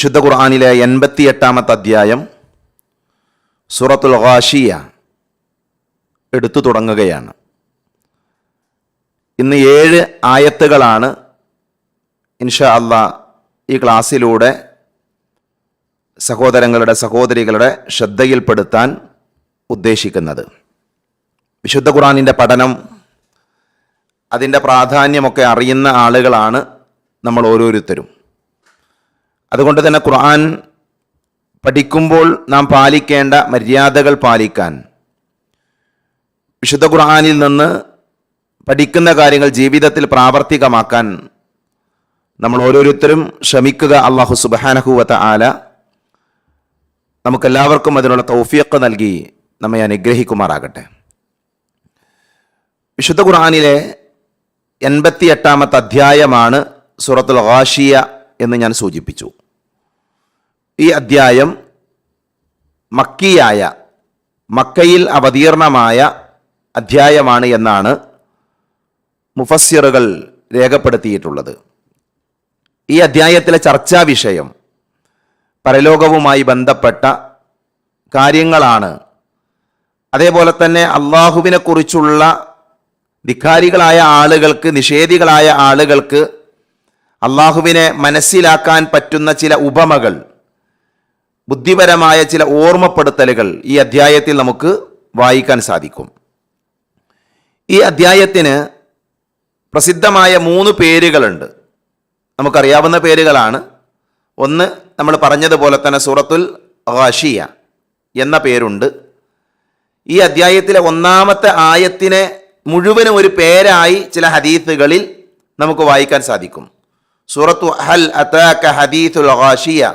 വിശുദ്ധ ഖുർആാനിലെ എൺപത്തി എട്ടാമത്തെ അധ്യായം സൂറത്തുൽ ഖാഷിയ എടുത്തു തുടങ്ങുകയാണ്. ഇന്ന് ഏഴ് ആയത്തുകളാണ് ഇൻഷാ അല്ല ഈ ക്ലാസ്സിലൂടെ സഹോദരങ്ങളുടെ സഹോദരികളുടെ ശ്രദ്ധയിൽപ്പെടുത്താൻ ഉദ്ദേശിക്കുന്നത്. വിശുദ്ധ ഖുറാനിന്റെ പഠനം അതിന്റെ പ്രാധാന്യമൊക്കെ അറിയുന്ന ആളുകളാണ് നമ്മൾ ഓരോരുത്തരും. അതുകൊണ്ട് തന്നെ ഖുർആൻ പഠിക്കുമ്പോൾ നാം പാലിക്കേണ്ട മര്യാദകൾ പാലിക്കാൻ. വിശുദ്ധ ഖുർആാനിൽ നിന്ന് പഠിക്കുന്ന കാര്യങ്ങൾ ജീവിതത്തിൽ പ്രാവർത്തികമാക്കാൻ നമ്മൾ ഓരോരുത്തരും ശ്രമിക്കുക. അള്ളാഹു സുബാനഹുവത്ത ആല നമുക്കെല്ലാവർക്കും അതിനുള്ള തൗഫിയക്ക് നൽകി നമ്മെ അനുഗ്രഹിക്കുമാറാകട്ടെ. വിശുദ്ധ ഖുർആാനിലെ എൺപത്തി എട്ടാമത്തെ അധ്യായമാണ് സൂറത്തുൽ ഹാഷിയ എന്ന് ഞാൻ സൂചിപ്പിച്ചു. ഈ അദ്ധ്യായം മക്കിയായ മക്കയിൽ അവതീർണമായ അധ്യായമാണ് എന്നാണ് മുഫസ്സിറുകൾ രേഖപ്പെടുത്തിയിട്ടുള്ളത്. ഈ അധ്യായത്തിലെ ചർച്ചാ വിഷയം പരലോകവുമായി ബന്ധപ്പെട്ട കാര്യങ്ങളാണ്. അതേപോലെ തന്നെ അള്ളാഹുവിനെ കുറിച്ചുള്ള ധിക്കാരികളായ ആളുകൾക്ക് നിഷേധികളായ ആളുകൾക്ക് അള്ളാഹുവിനെ മനസ്സിലാക്കാൻ പറ്റുന്ന ചില ഉപമകൾ ബുദ്ധിപരമായ ചില ഓർമ്മപ്പെടുത്തലുകൾ ഈ അധ്യായത്തിൽ നമുക്ക് വായിക്കാൻ സാധിക്കും. ഈ അധ്യായത്തിന് പ്രസിദ്ധമായ മൂന്ന് പേരുകളുണ്ട്. നമുക്കറിയാവുന്ന പേരുകളാണ്. ഒന്ന് നമ്മൾ പറഞ്ഞതുപോലെ തന്നെ സൂറത്തുൽ ഖാഷിയ എന്ന പേരുണ്ട്. ഈ അധ്യായത്തിലെ ഒന്നാമത്തെ ആയത്തിനെ മുഴുവനും ഒരു പേരായി ചില ഹദീസുകളിൽ നമുക്ക് വായിക്കാൻ സാധിക്കും. സൂറത്തു ഹൽ അതാക ഹദീസുൽ ഖാഷിയ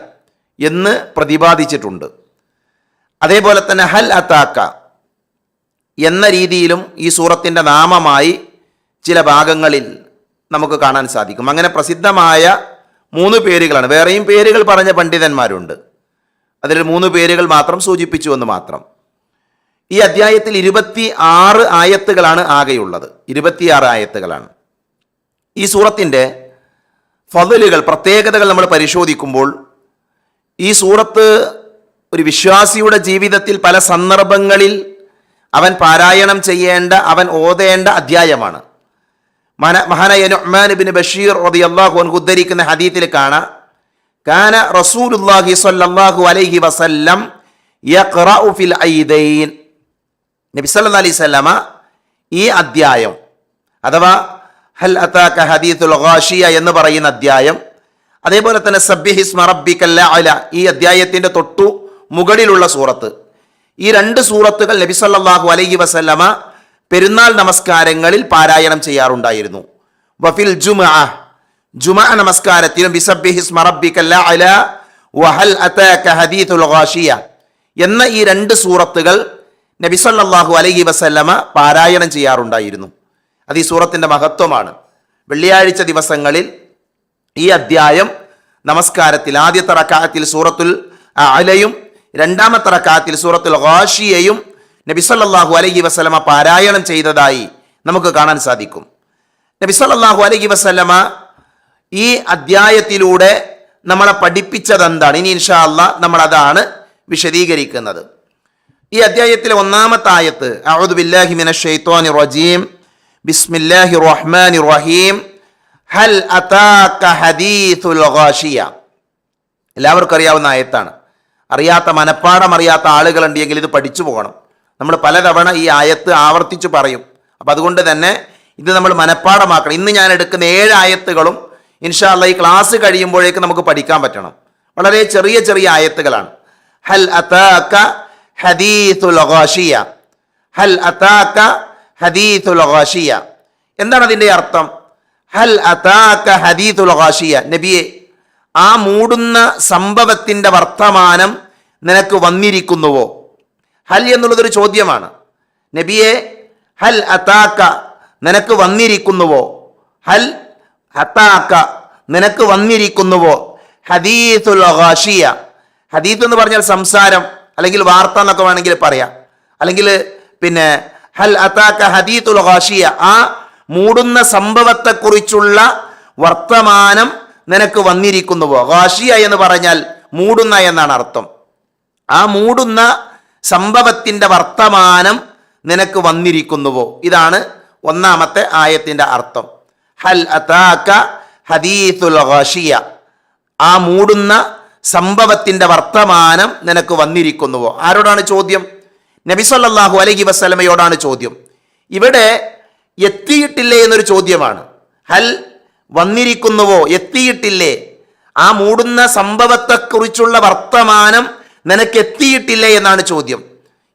എന്ന് പ്രതിപാദിച്ചിട്ടുണ്ട്. അതേപോലെ തന്നെ ഹൽ അതാക്ക എന്ന രീതിയിലും ഈ സൂറത്തിന്റെ നാമമായി ചില ഭാഗങ്ങളിൽ നമുക്ക് കാണാൻ സാധിക്കും. അങ്ങനെ പ്രസിദ്ധമായ മൂന്ന് പേരുകളാണ്. വേറെയും പേരുകൾ പറഞ്ഞ പണ്ഡിതന്മാരുണ്ട്. അതിൽ മൂന്ന് പേരുകൾ മാത്രം സൂചിപ്പിച്ചു എന്ന് മാത്രം. ഈ അധ്യായത്തിൽ ഇരുപത്തി ആറ് ആയത്തുകളാണ് ആകെയുള്ളത്. ഇരുപത്തിയാറ് ആയത്തുകളാണ്. ഈ സൂറത്തിന്റെ ഫതലുകൾ പ്രത്യേകതകൾ നമ്മൾ പരിശോധിക്കുമ്പോൾ ഈ സൂറത്ത് ഒരു വിശ്വാസിയുടെ ജീവിതത്തിൽ പല സന്ദർഭങ്ങളിൽ അവൻ പാരായണം ചെയ്യേണ്ട അവൻ ഓതേണ്ട അധ്യായമാണ്. മന മഹാനായ ബിൻ ബഷീർ റളിയല്ലാഹു അൻഹു ഉദ്ധരിക്കുന്ന ഹദീത്തിൽ കാണാം. കാന റസൂലുള്ളാഹി സ്വല്ലല്ലാഹു അലൈഹി വസല്ലം ഫിൽ ഐദൈൻ. നബി സല്ലല്ലാഹു അലൈഹി വസല്ലമ ഈ അധ്യായം അഥവാ ഹൽ അതാക ഹദീത്തുൽ ഖാഷിയ എന്ന് പറയുന്ന അധ്യായം അതേപോലെ തന്നെ സബ്ബിഹിസ്മ റബ്ബിക്കൽ അല ഈ അധ്യായത്തിന്റെ തൊട്ടു മുകളിലുള്ള സൂറത്ത്. ഈ രണ്ട് സൂറത്തുകൾ നബി സല്ലല്ലാഹു അലൈഹി വസല്ലമ പെരുന്നാൾ നമസ്കാരങ്ങളിൽ പാരായണം ചെയ്യാറുണ്ടായിരുന്നു. വഫിൽ ജുമാ ജുമാ നമസ്കാരത്തിലും ബിസബ്ബിഹിസ്മ കല്ല അല വഹൽ അതാക എന്ന ഈ രണ്ട് സൂറത്തുകൾ നബി സല്ലല്ലാഹു അലൈഹി വസല്ലമ പാരായണം ചെയ്യാറുണ്ടായിരുന്നു. അത് ഈ സൂറത്തിന്റെ മഹത്വമാണ്. വെള്ളിയാഴ്ച ദിവസങ്ങളിൽ ഈ അധ്യായം നമസ്കാരത്തിൽ ആദ്യത്തെ റക്കാത്തിൽ സൂറത്തുൽ അലയും രണ്ടാമത്തെ റക്കാത്തിൽ സൂറത്തുൽ ഹാഷിയയും നബി സല്ലല്ലാഹു അലൈഹി വസല്ലമ പാരായണം ചെയ്തതായി നമുക്ക് കാണാൻ സാധിക്കും. നബി സല്ലല്ലാഹു അലൈഹി വസല്ലമ ഈ അധ്യായത്തിലൂടെ നമ്മളെ പഠിപ്പിച്ചത് എന്താണ് ഇനി ഇൻഷാ അല്ല നമ്മൾ അതാണ് വിശദീകരിക്കുന്നത്. ഈ അധ്യായത്തിലെ ഒന്നാമത്തെ ആയത്ത് അഊദു ബില്ലാഹി ശൈത്വാനി റജീം ബിസ്മില്ലാഹി റഹ്മാൻ റഹീം ഹൽ ഹദീസുൽ ഗാഷിയ. എല്ലാവർക്കും അറിയാവുന്ന ആയത്താണ്. അറിയാത്ത മനപ്പാടം അറിയാത്ത ആളുകളുണ്ടെങ്കിൽ ഇത് പഠിച്ചു പോകണം. നമ്മൾ പലതവണ ഈ ആയത്ത് ആവർത്തിച്ച് പറയും. അപ്പം അതുകൊണ്ട് തന്നെ ഇത് നമ്മൾ മനപ്പാടമാക്കണം. ഇന്ന് ഞാൻ എടുക്കുന്ന ഏഴ് ആയത്തുകളും ഇൻഷാല്ല ഈ ക്ലാസ് കഴിയുമ്പോഴേക്ക് നമുക്ക് പഠിക്കാൻ പറ്റണം. വളരെ ചെറിയ ചെറിയ ആയത്തുകളാണ്. ഹൽ അതാക ഹദീസുൽ ഹൽ അതാക ഹദീസുൽ എന്താണ് അതിന്റെ അർത്ഥം? ഹൽ അതാക ഹദീസുൽ ഖാഷിയ നബിയെ ആ മൂടുന്ന സംഭവത്തിന്റെ വർത്തമാനം നിനക്ക് വന്നിരിക്കുന്നുവോ? ഹൽ എന്നുള്ളതൊരു ചോദ്യമാണ്. നബിയെ ഹൽ അതാക്ക നിനക്ക് വന്നിരിക്കുന്നുവോ? ഹൽ ഹത്താക്ക നിനക്ക് വന്നിരിക്കുന്നുവോ? ഹദീസുൽ ഖാഷിയ ഹദീത്ത് എന്ന് പറഞ്ഞാൽ സംസാരം അല്ലെങ്കിൽ വാർത്ത എന്നൊക്കെ വേണമെങ്കിൽ പറയാം. അല്ലെങ്കിൽ പിന്നെ ഹൽ അതാക്ക ഹദീത്തുൽ ഖാഷിയ ആ മൂടുന്ന സംഭവത്തെക്കുറിച്ചുള്ള വർത്തമാനം നിനക്ക് വന്നിരിക്കുന്നുവോ ഗാഷിയ എന്ന് പറഞ്ഞാൽ മൂടുന്ന എന്നാണ് അർത്ഥം. ആ മൂടുന്ന സംഭവത്തിന്റെ വർത്തമാനം നിനക്ക് വന്നിരിക്കുന്നുവോ ഇതാണ് ഒന്നാമത്തെ ആയത്തിന്റെ അർത്ഥം. ഹൽ അതാക്ക ഹദീസുൽ ഘാഷിയ ആ മൂടുന്ന സംഭവത്തിന്റെ വർത്തമാനം നിനക്ക് വന്നിരിക്കുന്നുവോ ആരോടാണ് ചോദ്യം? നബി സല്ലല്ലാഹു അലൈഹി വസല്ലമയോടാണ് ചോദ്യം. ഇവിടെ എത്തിയിട്ടില്ലേ എന്നൊരു ചോദ്യമാണ്. ഹൽ വന്നിരിക്കുന്നുവോ? എത്തിയിട്ടില്ലേ? ആ മൂടുന്ന സംഭവത്തെക്കുറിച്ചുള്ള വർത്തമാനം നിനക്ക് എത്തിയിട്ടില്ലേ എന്നാണ് ചോദ്യം.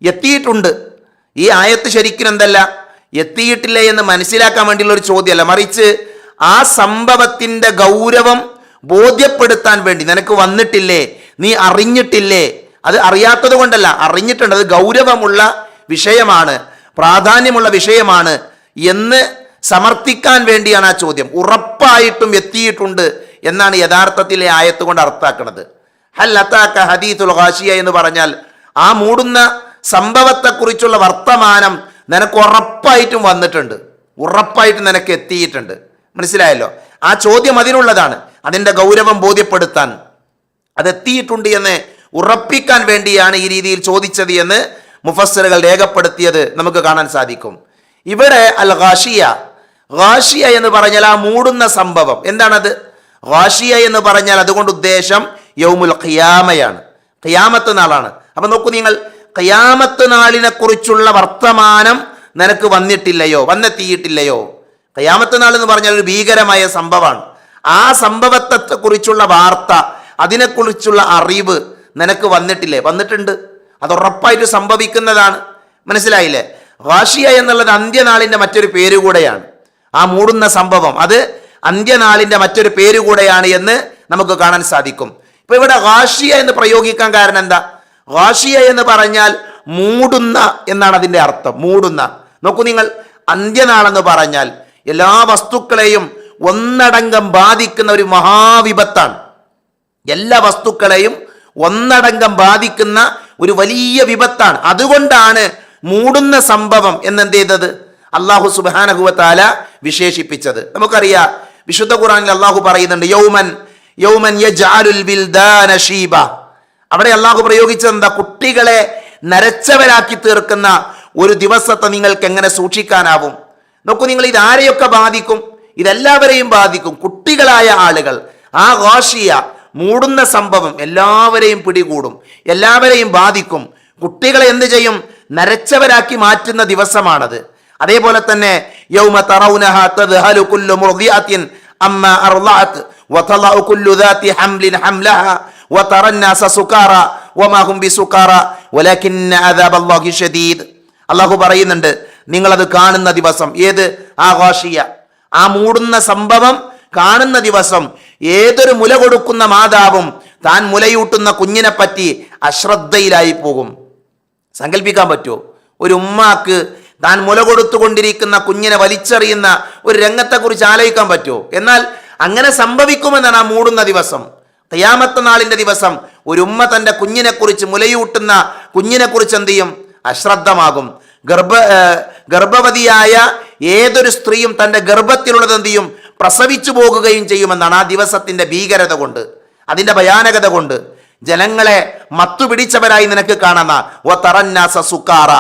എത്തിയിട്ടുണ്ട്. ഈ ആയത്ത് ശരിക്കും എന്തല്ല? എത്തിയിട്ടില്ലേ എന്ന് മനസ്സിലാക്കാൻ വേണ്ടിയുള്ള ഒരു ചോദ്യമല്ല. മറിച്ച് ആ സംഭവത്തിന്റെ ഗൗരവം ബോധ്യപ്പെടുത്താൻ വേണ്ടി നിനക്ക് വന്നിട്ടില്ലേ? നീ അറിഞ്ഞിട്ടില്ലേ? അത് അറിയാത്തത് കൊണ്ടല്ല. അറിഞ്ഞിട്ടുണ്ട്. അത് ഗൗരവമുള്ള വിഷയമാണ്. പ്രാധാന്യമുള്ള വിഷയമാണ്. എന്ന് സമർത്ഥിക്കാൻ വേണ്ടിയാണ് ആ ചോദ്യം. ഉറപ്പായിട്ടും എത്തിയിട്ടുണ്ട് എന്നാണ് യഥാർത്ഥത്തിലെ ആയത്ത് കൊണ്ട് അർത്ഥാക്കുന്നത് ഹൽ അത്താക്ക ഹദീത്തുൽ ഹാഷിയ എന്ന് പറഞ്ഞാൽ ആ മൂടുന്ന സംഭവത്തെക്കുറിച്ചുള്ള വർത്തമാനം നിനക്ക് ഉറപ്പായിട്ടും വന്നിട്ടുണ്ട്. ഉറപ്പായിട്ടും നിനക്ക് എത്തിയിട്ടുണ്ട്. മനസ്സിലായല്ലോ? ആ ചോദ്യം അതിനുള്ളതാണ് അതിന്റെ ഗൗരവം ബോധ്യപ്പെടുത്താൻ. അതെത്തിയിട്ടുണ്ട് എന്ന് ഉറപ്പിക്കാൻ വേണ്ടിയാണ് ഈ രീതിയിൽ ചോദിച്ചത് എന്ന് മുഫസ്സറുകൾ രേഖപ്പെടുത്തിയത് നമുക്ക് കാണാൻ സാധിക്കും. ഇവിടെ അൽ ഖാഷിയ ഖാഷിയ എന്ന് പറഞ്ഞാൽ ആ മൂടുന്ന സംഭവം. എന്താണത്? ഖാഷിയ എന്ന് പറഞ്ഞാൽ അതുകൊണ്ട് ഉദ്ദേശം യൗമുൽ ഖിയാമയാണ്. ഖിയാമത്ത് നാളാണ്. അപ്പൊ നോക്കൂ നിങ്ങൾ ഖിയാമത്ത് നാളിനെ കുറിച്ചുള്ള വർത്തമാനം നിനക്ക് വന്നിട്ടില്ലയോ? വന്നെത്തിയിട്ടില്ലയോ? ഖിയാമത്ത് നാൾ എന്ന് പറഞ്ഞാൽ ഒരു ഭീകരമായ സംഭവമാണ്. ആ സംഭവത്തെ കുറിച്ചുള്ള വാർത്ത അതിനെക്കുറിച്ചുള്ള അറിവ് നിനക്ക് വന്നിട്ടില്ലേ? വന്നിട്ടുണ്ട്. അത് ഉറപ്പായിട്ട് സംഭവിക്കുന്നതാണ്. മനസ്സിലായില്ലേ? റാഷിയ എന്നുള്ളത് അന്ത്യനാളിന്റെ മറ്റൊരു പേര് കൂടെയാണ്. ആ മൂടുന്ന സംഭവം. അത് അന്ത്യനാളിന്റെ മറ്റൊരു പേര് കൂടെയാണ് എന്ന് നമുക്ക് കാണാൻ സാധിക്കും. ഇപ്പൊ ഇവിടെ റാഷിയ എന്ന് പ്രയോഗിക്കാൻ കാരണം എന്താ? റാഷിയ എന്ന് പറഞ്ഞാൽ മൂടുന്ന എന്നാണ് അതിന്റെ അർത്ഥം. മൂടുന്ന. നോക്കൂ നിങ്ങൾ. അന്ത്യനാളെന്ന് പറഞ്ഞാൽ എല്ലാ വസ്തുക്കളെയും ഒന്നടങ്കം ബാധിക്കുന്ന ഒരു മഹാവിപത്താണ്. എല്ലാ വസ്തുക്കളെയും ഒന്നടങ്കം ബാധിക്കുന്ന ഒരു വലിയ വിപത്താണ്. അതുകൊണ്ടാണ് മൂടുന്ന സംഭവം എന്നെന്ത് ചെയ്തത് അള്ളാഹു സുബാനഹുവത്താല വിശേഷിപ്പിച്ചത്. നമുക്കറിയാം വിശുദ്ധ ഖുറാനിൽ അള്ളാഹു പറയുന്നുണ്ട് യൗമൻ യൗമൻ ഷീബ. അവിടെ അള്ളാഹു പ്രയോഗിച്ചത് എന്താ കുട്ടികളെ നരച്ചവരാക്കി തീർക്കുന്ന ഒരു ദിവസത്തെ നിങ്ങൾക്ക് എങ്ങനെ സൂക്ഷിക്കാനാവും? നോക്കൂ നിങ്ങൾ ഇത് ആരെയൊക്കെ ബാധിക്കും? ഇതെല്ലാവരെയും ബാധിക്കും. കുട്ടികളായ ആളുകൾ ആ ഘോഷിയ മൂടുന്ന സംഭവം എല്ലാവരെയും പിടികൂടും എല്ലാവരെയും ബാധിക്കും. കുട്ടികളെ എന്ത് ചെയ്യും? നരച്ചവരാക്കി മാറ്റുന്ന ദിവസമാണത് അതേപോലെ തന്നെ യൗമ തറൗനഹ തദ്ഹലു കുല്ലു മുർദിഅത്തിൻ അമ്മ അർളഅത് വതളഉ കുല്ലു ദാതി ഹംലിൻ ഹംലഹ وترى الناس سكارى وما هم بسكارى ولكن عذاب الله شديد അള്ളാഹു പറയുന്നുണ്ട് നിങ്ങളത് കാണുന്ന ദിവസം ഏത് ആഘോഷിയ ആ മൂടുന്ന സംഭവം കാണുന്ന ദിവസം ഏതൊരു മുല കൊടുക്കുന്ന മാതാവും താൻ മുലയൂട്ടുന്ന കുഞ്ഞിനെ പറ്റി അശ്രദ്ധയിലായി പോകും സങ്കല്പിക്കാൻ പറ്റുമോ? ഒരു ഉമ്മാക്ക് താൻ മുല കൊടുത്തുകൊണ്ടിരിക്കുന്ന കുഞ്ഞിനെ വലിച്ചെറിയുന്ന ഒരു രംഗത്തെക്കുറിച്ച് ആലോചിക്കാൻ പറ്റുമോ? എന്നാൽ അങ്ങനെ സംഭവിക്കുമെന്നാണ് ആ മൂടുന്ന ദിവസം. തയ്യാമത്ത നാളിന്റെ ദിവസം ഒരു ഉമ്മ തന്റെ കുഞ്ഞിനെക്കുറിച്ച് മുലയൂട്ടുന്ന കുഞ്ഞിനെക്കുറിച്ച് എന്ത് ചെയ്യും? അശ്രദ്ധമാകും. ഗർഭ ഗർഭവതിയായ ഏതൊരു സ്ത്രീയും തന്റെ ഗർഭത്തിലുള്ളത് എന്ത് ചെയ്യും? പ്രസവിച്ചു പോകുകയും ചെയ്യുമെന്നാണ് ആ ദിവസത്തിന്റെ ഭീകരത കൊണ്ട്. അതിന്റെ ഭയാനകത കൊണ്ട്. ജനങ്ങളെ മത്തുപിടിച്ചവരായി നിനക്ക് കാണുന്ന ഓ തറന്നാസ സുക്കാറ.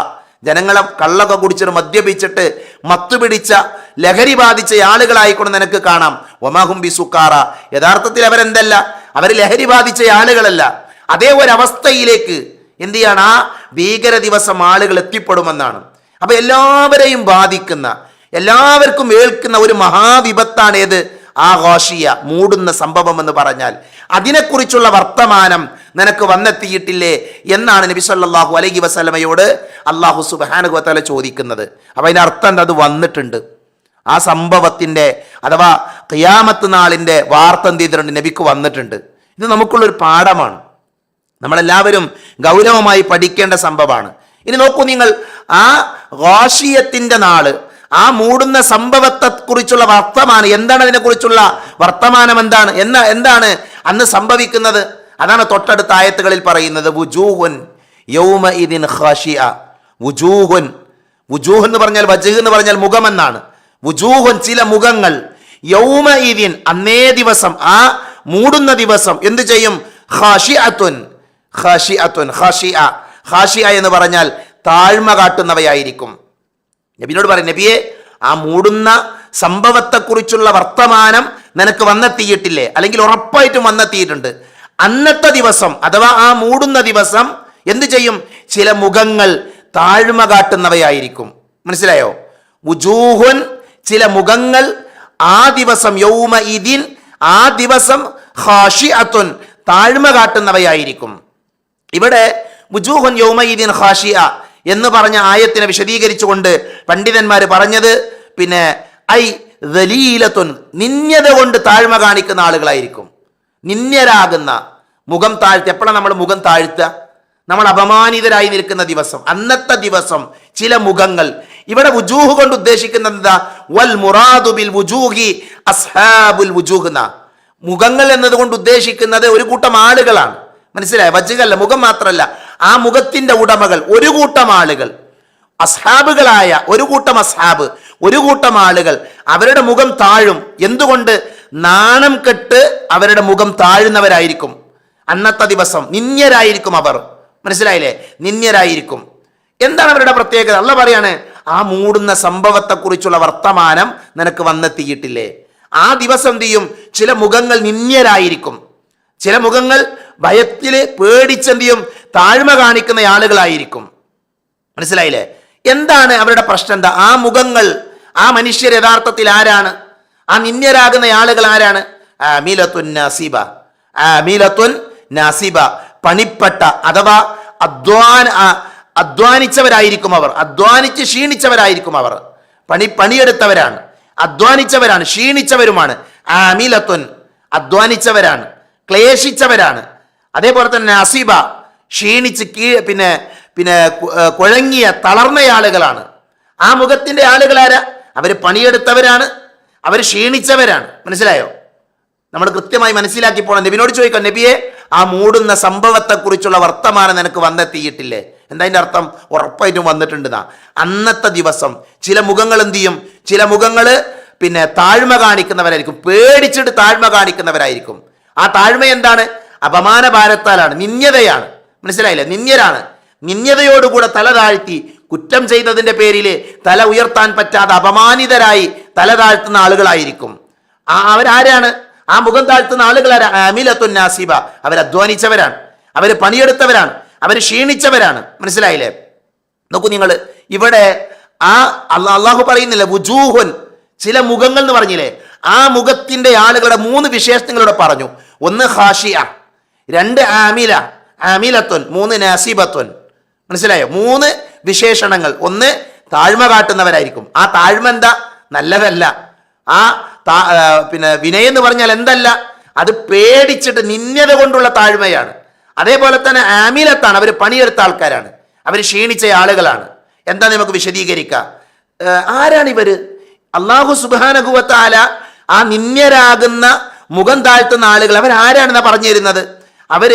ജനങ്ങളെ കള്ളൊക്കെ കുടിച്ചിട്ട് മദ്യപിച്ചിട്ട് മത്തുപിടിച്ച ലഹരി ബാധിച്ച ആളുകളായിക്കൊണ്ട് നിനക്ക് കാണാം. ഒമഹുംബി സുക്കാറ. യഥാർത്ഥത്തിൽ അവരെന്തല്ല? അവർ ലഹരി ബാധിച്ച ആളുകളല്ല. അതേ ഒരവസ്ഥയിലേക്ക് എന്ത് ചെയ്യാണ്? ആ ഭീകര ദിവസം ആളുകൾ എത്തിപ്പെടുമെന്നാണ്. അപ്പൊ എല്ലാവരെയും ബാധിക്കുന്ന എല്ലാവർക്കും ഏൽക്കുന്ന ഒരു മഹാവിപത്താണ് ഏത് ആ ഘോഷിയ മൂടുന്ന സംഭവം എന്ന് പറഞ്ഞാൽ. അതിനെക്കുറിച്ചുള്ള വർത്തമാനം നിനക്ക് വന്നെത്തിയിട്ടില്ലേ എന്നാണ് നബി സല്ലല്ലാഹു അലൈഹി വസലമയോട് അള്ളാഹു സുബ്ഹാനഹു വതആല ചോദിക്കുന്നത്. അപ്പം അതിന്റെ അർത്ഥം എന്താ? അത് വന്നിട്ടുണ്ട്. ആ സംഭവത്തിന്റെ അഥവാ ഖിയാമത്ത് നാളിന്റെ വാർത്ത എന്ത് ചെയ്തിട്ടുണ്ട്? നബിക്ക് വന്നിട്ടുണ്ട്. ഇത് നമുക്കുള്ളൊരു പാഠമാണ്. നമ്മളെല്ലാവരും ഗൗരവമായി പഠിക്കേണ്ട സംഭവമാണ്. ഇനി നോക്കൂ നിങ്ങൾ. ആ ഘോഷിയത്തിന്റെ നാൾ ആ മൂടുന്ന സംഭവത്തെ കുറിച്ചുള്ള വർത്തമാനം എന്താണ് അതിനെക്കുറിച്ചുള്ള വർത്തമാനം എന്താണ്? എന്ന എന്താണ് അന്ന് സംഭവിക്കുന്നത്? അതാണ് തൊട്ടടുത്ത ആയത്തുകളിൽ പറയുന്നത് വുജൂഹുൻ വുജൂഹുൻ വുജൂഹ് എന്ന് പറഞ്ഞാൽ എന്ന് പറഞ്ഞാൽ മുഖമെന്നാണ്. വുജൂഹുൻ ചില മുഖങ്ങൾ. യൗമ ഇതിൻ അന്നേ ദിവസം ആ മൂടുന്ന ദിവസം എന്ത് ചെയ്യും? ഖാഷിഅത്തുൻ ഖാഷിഅത്തുൻ ഖാഷിഅ. ഖാഷിഅ എന്ന് പറഞ്ഞാൽ താഴ്മ കാട്ടുന്നവയായിരിക്കും. നബിനോട് പറയും നബിയെ ആ മൂടുന്ന സംഭവത്തെക്കുറിച്ചുള്ള വർത്തമാനം നിനക്ക് വന്നെത്തിയിട്ടില്ലേ? അല്ലെങ്കിൽ ഉറപ്പായിട്ടും വന്നെത്തിയിട്ടുണ്ട്. അന്നത്തെ ദിവസം അഥവാ ആ മൂടുന്ന ദിവസം എന്തു ചെയ്യും? ചില മുഖങ്ങൾ താഴ്മ കാട്ടുന്നവയായിരിക്കും. മനസ്സിലായോ? വുജൂഹുൻ ചില മുഖങ്ങൾ ആ ദിവസം യൗമ ഇതിൻ ആ ദിവസം ഹാഷി അത്തുൻ താഴ്മ കാട്ടുന്നവയായിരിക്കും. ഇവിടെ വുജൂഹുൻ ഇതിൻ ഖാഷിയ എന്ന് പറഞ്ഞ ആയത്തിനെ വിശദീകരിച്ചുകൊണ്ട് പണ്ഡിതന്മാർ പറഞ്ഞത് പിന്നെ ഐ ദലീലത്തൊൻ നിന്യത കൊണ്ട് താഴ്മ കാണിക്കുന്ന ആളുകളായിരിക്കും. നിന്യരാകുന്ന മുഖം താഴ്ത്തി എപ്പോഴാണ് നമ്മൾ മുഖം താഴ്ത്തുക? നമ്മൾ അപമാനിതരായി നിൽക്കുന്ന ദിവസം അന്നത്തെ ദിവസം ചില മുഖങ്ങൾ. ഇവിടെ വുജൂഹ് കൊണ്ട് ഉദ്ദേശിക്കുന്നത് എന്താ? വൽ മുറാദു ബിൽ വുജൂഹി അസ്ഹാബുൽ വുജൂഹ് മുഖങ്ങൾ എന്നതുകൊണ്ട് ഉദ്ദേശിക്കുന്നത് ഒരു കൂട്ടം ആളുകളാണ്. മനസ്സിലായ? വജുകല്ല മുഖം മാത്രമല്ല ആ മുഖത്തിന്റെ ഉടമകൾ ഒരു കൂട്ടം ആളുകൾ. അസ്ഹാബുകളായ ഒരു കൂട്ടം അസ്ഹാബ് ഒരു കൂട്ടം ആളുകൾ. അവരുടെ മുഖം താഴും. എന്തുകൊണ്ട്? നാണം കെട്ട് അവരുടെ മുഖം താഴുന്നവരായിരിക്കും. അന്നത്തെ ദിവസം നിന്യരായിരിക്കും അവർ. മനസ്സിലായില്ലേ? നിന്യരായിരിക്കും എന്താണ് അവരുടെ പ്രത്യേകത? അല്ല പറയാണ് ആ മൂടുന്ന സംഭവത്തെക്കുറിച്ചുള്ള വർത്തമാനം നിനക്ക് വന്നെത്തിയിട്ടില്ലേ? ആ ദിവസം എന്ത് ചെയ്യും? ചില മുഖങ്ങൾ നിന്യരായിരിക്കും ചില മുഖങ്ങൾ ഭയത്തിൽ പേടിച്ചെന്തിയും താഴ്മ കാണിക്കുന്ന ആളുകളായിരിക്കും. മനസ്സിലായില്ലേ? എന്താണ് അവരുടെ പ്രശ്നം? എന്താ? ആ മുഖങ്ങൾ ആ മനുഷ്യർ യഥാർത്ഥത്തിൽ ആരാണ്? ആ നിന്യരാകുന്ന ആളുകൾ ആരാണ്? മീലത്തുൻ നസീബ. മീലത്തുൻ നസീബ. പണിപ്പെട്ട അഥവാ അധ്വാന അധ്വാനിച്ചവരായിരിക്കും അവർ. അധ്വാനിച്ച് ക്ഷീണിച്ചവരായിരിക്കും അവർ. പണി പണിയെടുത്തവരാണ്. അധ്വാനിച്ചവരാണ് ക്ഷീണിച്ചവരുമാണ്. ആമിലത്തുൻ അധ്വാനിച്ചവരാണ്. ക്ലേശിച്ചവരാണ്. അതേപോലെ തന്നെ അസീബ ക്ഷീണിച്ച് കീ പിന്നെ പിന്നെ കുഴങ്ങിയ തളർന്ന ആളുകളാണ്. ആ മുഖത്തിന്റെ ആളുകളാരാ? അവർ പണിയെടുത്തവരാണ്. അവർ ക്ഷീണിച്ചവരാണ്. മനസ്സിലായോ? നമ്മൾ കൃത്യമായി മനസ്സിലാക്കി പോകണം നബിനോട് ചോദിക്കാം നബിയെ ആ മൂടുന്ന സംഭവത്തെക്കുറിച്ചുള്ള വർത്തമാനം നിനക്ക് വന്നെത്തിയിട്ടില്ലേ? എന്താ അതിന്റെ അർത്ഥം? ഉറപ്പായിട്ടും വന്നിട്ടുണ്ടെന്നാ. അന്നത്തെ ദിവസം ചില മുഖങ്ങൾ എന്ത് ചെയ്യും? ചില മുഖങ്ങൾ പിന്നെ താഴ്മ കാണിക്കുന്നവരായിരിക്കും. പേടിച്ചിട്ട് താഴ്മ കാണിക്കുന്നവരായിരിക്കും. ആ താഴ്മ എന്താണ്? അപമാന ഭാരത്താലാണ് നിന്യതയാണ് മനസ്സിലായില്ല? നിന്യരാണ് നിന്യതയോടുകൂടെ തല താഴ്ത്തി കുറ്റം ചെയ്തതിന്റെ പേരിൽ തല ഉയർത്താൻ പറ്റാതെ അപമാനിതരായി തല താഴ്ത്തുന്ന ആളുകളായിരിക്കും. ആ അവരാരാണ്? ആ മുഖം താഴ്ത്തുന്ന ആളുകളാരാ? അമിലത്തുൻ നാസിബ. അവർ അധ്വാനിച്ചവരാണ് അവർ പണിയെടുത്തവരാണ്. അവർ ക്ഷീണിച്ചവരാണ്. മനസ്സിലായില്ലേ? നോക്കൂ നിങ്ങൾ ഇവിടെ ആ അള്ളാ- അള്ളാഹു പറയുന്നില്ല വുജൂഹുൻ. ചില മുഖങ്ങൾ എന്ന് പറഞ്ഞില്ലേ? ആ മുഖത്തിന്റെ ആളുകളുടെ മൂന്ന് വിശേഷങ്ങളോടെ പറഞ്ഞു. ഒന്ന് ഹാഷിയ രണ്ട് ആമില ആമിലത്വൻ മൂന്ന് നാസിബത്വൻ മനസ്സിലായോ? മൂന്ന് വിശേഷണങ്ങൾ. ഒന്ന് താഴ്മ കാട്ടുന്നവരായിരിക്കും. ആ താഴ്മ എന്താ? നല്ലതല്ല. ആ പിന്നെ വിനയം എന്ന് പറഞ്ഞാൽ എന്തല്ല? അത് പേടിച്ചിട്ട് നിന്യത കൊണ്ടുള്ള താഴ്മയാണ്. അതേപോലെ തന്നെ ആമിലത്താണ്. അവർ പണിയെടുത്ത ആൾക്കാരാണ്. അവർ ക്ഷീണിച്ച ആളുകളാണ്. എന്താ നമുക്ക് വിശദീകരിക്കാം? ആരാണിവര്? അള്ളാഹു സുബാനഹുവത്താല ആ നിന്യരാകുന്ന മുഖം താഴ്ത്തുന്ന ആളുകൾ അവരാരാണെന്നാ പറഞ്ഞു തരുന്നത്? അവർ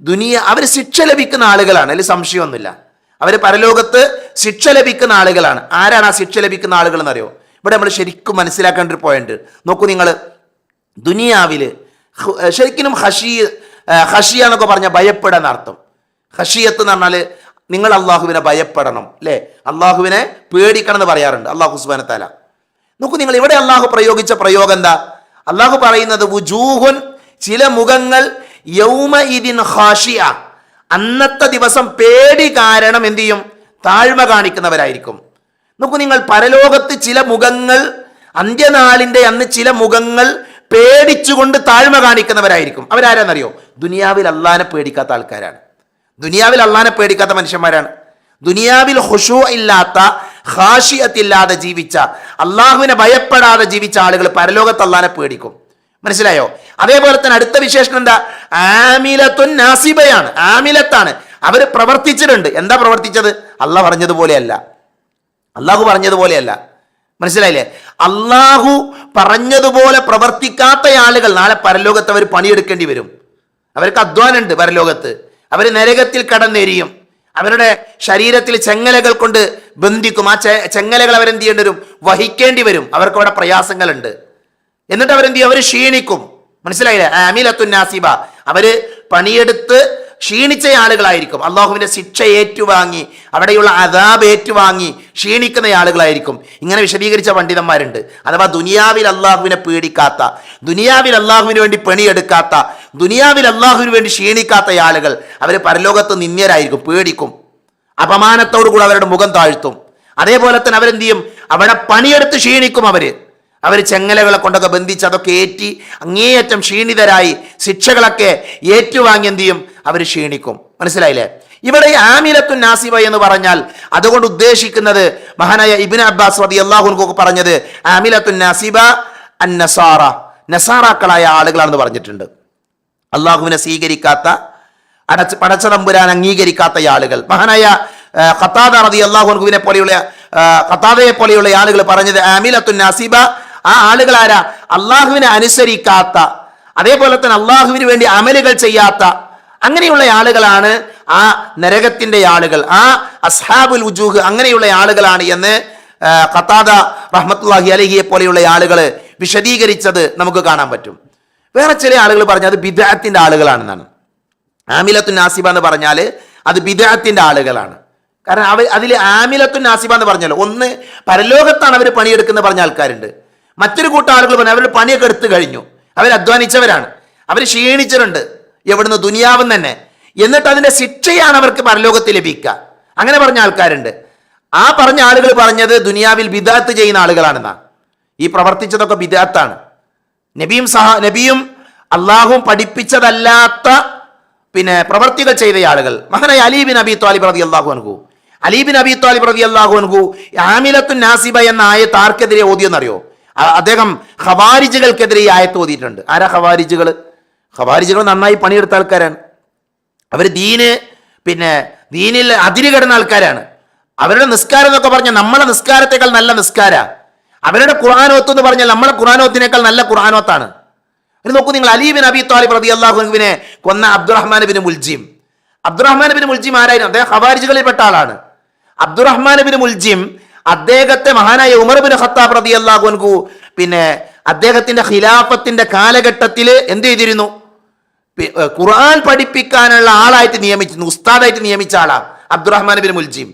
ദുനിയ അവർ ശിക്ഷ ലഭിക്കുന്ന ആളുകളാണ് അതിൽ സംശയമൊന്നുമില്ല. അവർ പരലോകത്ത് ശിക്ഷ ലഭിക്കുന്ന ആളുകളാണ്. ആരാണ് ആ ശിക്ഷ ലഭിക്കുന്ന ആളുകൾ എന്നറിയോ ഇവിടെ നമ്മൾ ശരിക്കും മനസ്സിലാക്കേണ്ട ഒരു പോയിന്റ് നോക്കൂ നിങ്ങൾ ദുനിയാവിൽ ഹു- ശരിക്കും ഹഷി ഹഷിയ എന്നൊക്കെ പറഞ്ഞ ഭയപ്പെടാൻ അർത്ഥം. ഹഷിയത്ത് എന്ന് പറഞ്ഞാൽ നിങ്ങൾ അള്ളാഹുവിനെ ഭയപ്പെടണം അല്ലേ? അള്ളാഹുവിനെ പേടിക്കണം എന്ന് പറയാറുണ്ട് അള്ളാഹു സുബാനത്താല നോക്കൂ നിങ്ങൾ ഇവിടെ അള്ളാഹു പ്രയോഗിച്ച പ്രയോഗം എന്താ? അള്ളാഹു പറയുന്നത് വുജൂഹുൻ ചില മുഖങ്ങൾ ഹാഷിയ അന്നത്തെ ദിവസം പേടി കാരണം എന്തു ചെയ്യും? താഴ്മ കാണിക്കുന്നവരായിരിക്കും. നോക്കൂ നിങ്ങൾ പരലോകത്ത് ചില മുഖങ്ങൾ അന്ത്യനാളിന്റെ അന്ന് ചില മുഖങ്ങൾ പേടിച്ചുകൊണ്ട് താഴ്മ കാണിക്കുന്നവരായിരിക്കും. അവരാരാന്നറിയോ? ദുനിയാവിൽ അള്ളാനെ പേടിക്കാത്ത ആൾക്കാരാണ്. ദുനിയാവിൽ അള്ളാനെ പേടിക്കാത്ത മനുഷ്യന്മാരാണ്. ദുനിയാവിൽ ഹുഷു ഇല്ലാത്ത ഹാഷിയത്തില്ലാതെ ജീവിച്ച അള്ളാഹുവിനെ ഭയപ്പെടാതെ ജീവിച്ച ആളുകൾ പരലോകത്ത് പേടിക്കും. മനസ്സിലായോ? അതേപോലെ തന്നെ അടുത്ത വിശേഷണം എന്താ? ആമിലത്തുൻ നാസിബയാണ്. ആമിലത്താണ്. അവർ പ്രവർത്തിച്ചിട്ടുണ്ട്. എന്താ പ്രവർത്തിച്ചത്? അള്ളാഹ് പറഞ്ഞതുപോലെയല്ല. അള്ളാഹു പറഞ്ഞതുപോലെയല്ല. മനസ്സിലായില്ലേ? അള്ളാഹു പറഞ്ഞതുപോലെ പ്രവർത്തിക്കാത്ത ആളുകൾ നാളെ പരലോകത്ത് അവർ പണിയെടുക്കേണ്ടി വരും. അവർക്ക് അധ്വാനമുണ്ട് പരലോകത്ത്. അവർ നരകത്തിൽ കടന്നെരിയും. അവരുടെ ശരീരത്തിൽ ചെങ്ങലകൾ കൊണ്ട് ബന്ധിക്കും. ആ ചെങ്ങലകൾ അവരെന്ത് ചെയ്യേണ്ടി വരും? വഹിക്കേണ്ടി വരും. അവർക്ക് അവിടെ പ്രയാസങ്ങളുണ്ട്. എന്നിട്ട് അവരെന്ത് ചെയ്യും? അവർ ക്ഷീണിക്കും. മനസ്സിലായില്ലേ? അമിലത്തുൻ നാസിബ. അവർ പണിയെടുത്ത് ക്ഷീണിച്ച ആളുകളായിരിക്കും. അള്ളാഹുവിന്റെ ശിക്ഷ ഏറ്റുവാങ്ങി അവിടെയുള്ള അതാബ് ഏറ്റുവാങ്ങി ക്ഷീണിക്കുന്ന ആളുകളായിരിക്കും. ഇങ്ങനെ വിശദീകരിച്ച പണ്ഡിതന്മാരുണ്ട്. അഥവാ ദുനിയാവിൽ അള്ളാഹുവിനെ പേടിക്കാത്ത ദുനിയാവിൽ അള്ളാഹുവിന് വേണ്ടി പണിയെടുക്കാത്ത ദുനിയാവിൽ അള്ളാഹുവിന് വേണ്ടി ക്ഷീണിക്കാത്ത ആളുകൾ അവർ പരലോകത്ത് നിന്ദ്യരായിരിക്കും പേടിക്കും. അപമാനത്തോടു കൂടെ അവരുടെ മുഖം താഴ്ത്തും. അതേപോലെ തന്നെ അവരെന്ത് ചെയ്യും? അവിടെ പണിയെടുത്ത് ക്ഷീണിക്കും അവർ. അവർ ചെങ്ങലകളെ കൊണ്ടൊക്കെ ബന്ധിച്ച് അതൊക്കെ ഏറ്റി അങ്ങേയറ്റം ക്ഷീണിതരായി ശിക്ഷകളൊക്കെ ഏറ്റുവാങ്ങി എന്ത് ചെയ്യും? അവർ ക്ഷീണിക്കും. മനസ്സിലായില്ലേ? ഇവിടെ ഈ ആമിലത്തുൻ നാസിബ എന്ന് പറഞ്ഞാൽ അതുകൊണ്ട് ഉദ്ദേശിക്കുന്നത് മഹാനായ ഇബിൻ അബ്ബാസ് റതി അള്ളാഹുൻകൊക്കെ പറഞ്ഞത് ആമിലത്തു നാസിബ അൻ നസാറ. നസാറാക്കളായ ആളുകളാണെന്ന് പറഞ്ഞിട്ടുണ്ട്. അള്ളാഹുവിനെ സ്വീകരിക്കാത്ത അടച്ച് പടച്ച തമ്പുരാൻ അംഗീകരിക്കാത്ത ആളുകൾ. മഹാനായ ഖത്താദ റതി അള്ളാഹുവിനെ പോലെയുള്ള ഖത്താദയെ പോലെയുള്ള ആളുകൾ പറഞ്ഞത് ആമിലത്തു നസീബ ആ ആളുകൾ ആരാ അള്ളാഹുവിനെ അനുസരിക്കാത്ത അതേപോലെ തന്നെ അള്ളാഹുവിന് വേണ്ടി അമലുകൾ ചെയ്യാത്ത അങ്ങനെയുള്ള ആളുകളാണ് ആ നരകത്തിന്റെ ആളുകൾ ആ അസ്ഹാബുൽ ഉജൂഹ് അങ്ങനെയുള്ള ആളുകളാണ് എന്ന് ഖത്താദ റഹ്മത്തുല്ലാഹി അലഹിയെ പോലെയുള്ള ആളുകൾ വിശദീകരിച്ചത് നമുക്ക് കാണാൻ പറ്റും. വേറെ ചില ആളുകൾ പറഞ്ഞത് ബിദാത്തിന്റെ ആളുകളാണെന്നാണ്. ആമിലത്തു നാസിബ എന്ന് പറഞ്ഞാൽ അത് ബിദാത്തിന്റെ ആളുകളാണ്. കാരണം അവർ അതിൽ ആമിലത്തു നാസിബ എന്ന് പറഞ്ഞാൽ ഒന്ന് പരലോകത്താണ് അവർ പണിയെടുക്കുന്ന പറഞ്ഞ ആൾക്കാരുണ്ട്. മറ്റൊരു കൂട്ടം ആളുകൾ പറഞ്ഞു അവർ പണിയൊക്കെ എടുത്തു കഴിഞ്ഞു. അവർ അധ്വാനിച്ചവരാണ്. അവർ ക്ഷീണിച്ചിട്ടുണ്ട് എവിടുന്ന് ദുനിയാവും തന്നെ. എന്നിട്ട് അതിന്റെ ശിക്ഷയാണ് അവർക്ക് പരലോകത്ത് ലഭിക്കുക. അങ്ങനെ പറഞ്ഞ ആൾക്കാരുണ്ട്. ആ പറഞ്ഞ ആളുകൾ പറഞ്ഞത് ദുനിയാവിൽ ബിദാത്ത് ചെയ്യുന്ന ആളുകളാണെന്നാണ് ഈ പ്രവർത്തിച്ചതൊക്കെ ബിദാത്താണ്. നബിയും സഹ നബിയും അള്ളാഹും പഠിപ്പിച്ചതല്ലാത്ത പിന്നെ പ്രവർത്തികൾ ചെയ്ത ആളുകൾ. മഹാനായ അലീബിൻ അബി താലിബ് റതി അള്ളാഹു അൻഹു അലീബിൻ അബി താലിബ് റതി അള്ളാഹു അൻഹു ആമിലത്തു നാസിബ എന്ന ആയത്ത് ആർക്കെതിരെ ഓതിയെന്നറിയോ? അദ്ദേഹം ഖവാരിജുകൾക്കെതിരെ ഈ ആയത്ത് ഓതിയിട്ടുണ്ട്. ആരാ ഖവാരിജുകൾ ഖവാരിജുകൾ നന്നായി പണിയെടുത്ത ആൾക്കാരാണ്. അവർ ദീന് പിന്നെ ദീനിൽ അതിര് കിടന്ന ആൾക്കാരാണ്. അവരുടെ നിസ്കാരം എന്നൊക്കെ പറഞ്ഞാൽ നമ്മളെ നിസ്കാരത്തേക്കാൾ നല്ല നിസ്കാര. അവരുടെ ഖുർആാനോത്ത് എന്ന് പറഞ്ഞാൽ നമ്മളെ ഖുർആാനോത്തിനേക്കാൾ നല്ല ഖുർആാനോത്താണ് ഒരു നോക്കൂ നിങ്ങൾ അലീബിൻ അബി താലിബ് റതി അള്ളാഹുവിനെ കൊന്ന Abdurrahman bin Muljim. Abdurrahman bin Muljim ആരായിരുന്നു? അദ്ദേഹം ഖവാരിജുകളിൽപ്പെട്ട ആളാണ്. അബ്ദുറഹ്മാൻ ബിൻ മുൽജിം അദ്ദേഹത്തെ മഹാനായ ഉമർ ബിൻ ഖത്താബ് റതി അള്ളാഹുൻകു പിന്നെ അദ്ദേഹത്തിന്റെ ഖിലാഫത്തിന്റെ കാലഘട്ടത്തിൽ എന്ത് ചെയ്തിരുന്നു? ഖുർആൻ പഠിപ്പിക്കാനുള്ള ആളായിട്ട് നിയമിച്ചു ഉസ്താദായിട്ട് നിയമിച്ച ആളാണ് അബ്ദുറഹ്മാൻ ബിൻ മുൽജിം.